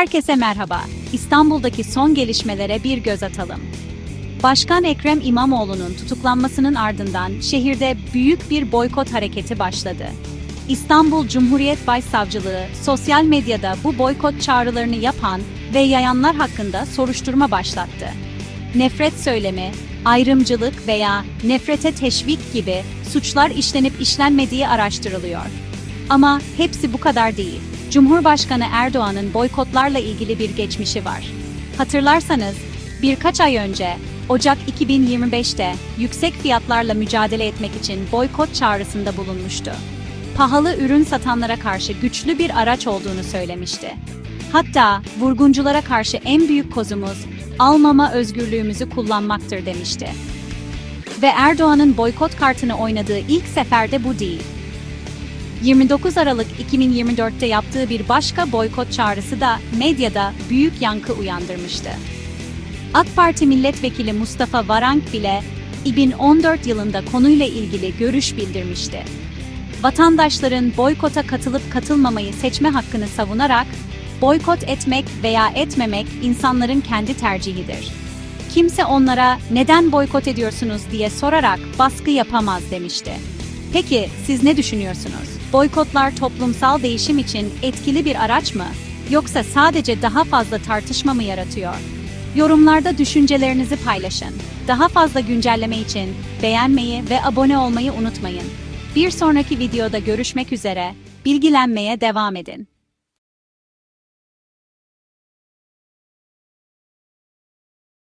Herkese merhaba. İstanbul'daki son gelişmelere bir göz atalım. Başkan Ekrem İmamoğlu'nun tutuklanmasının ardından şehirde büyük bir boykot hareketi başladı. İstanbul Cumhuriyet Başsavcılığı sosyal medyada bu boykot çağrılarını yapan ve yayanlar hakkında soruşturma başlattı. Nefret söylemi, ayrımcılık veya nefrete teşvik gibi suçlar işlenip işlenmediği araştırılıyor. Ama hepsi bu kadar değil. Cumhurbaşkanı Erdoğan'ın boykotlarla ilgili bir geçmişi var. Hatırlarsanız birkaç ay önce Ocak 2025'te yüksek fiyatlarla mücadele etmek için boykot çağrısında bulunmuştu. Pahalı ürün satanlara karşı güçlü bir araç olduğunu söylemişti. Hatta vurgunculara karşı en büyük kozumuz almama özgürlüğümüzü kullanmaktır demişti. Ve Erdoğan'ın boykot kartını oynadığı ilk seferde bu değil. 29 Aralık 2024'te yaptığı bir başka boykot çağrısı da medyada büyük yankı uyandırmıştı. AK Parti milletvekili Mustafa Varank bile 2014 yılında konuyla ilgili görüş bildirmişti. Vatandaşların boykota katılıp katılmamayı seçme hakkını savunarak, boykot etmek veya etmemek insanların kendi tercihidir. Kimse onlara neden boykot ediyorsunuz diye sorarak baskı yapamaz demişti. Peki siz ne düşünüyorsunuz? Boykotlar toplumsal değişim için etkili bir araç mı? Yoksa sadece daha fazla tartışma mı yaratıyor? Yorumlarda düşüncelerinizi paylaşın. Daha fazla güncelleme için beğenmeyi ve abone olmayı unutmayın. Bir sonraki videoda görüşmek üzere. Bilgilenmeye devam edin.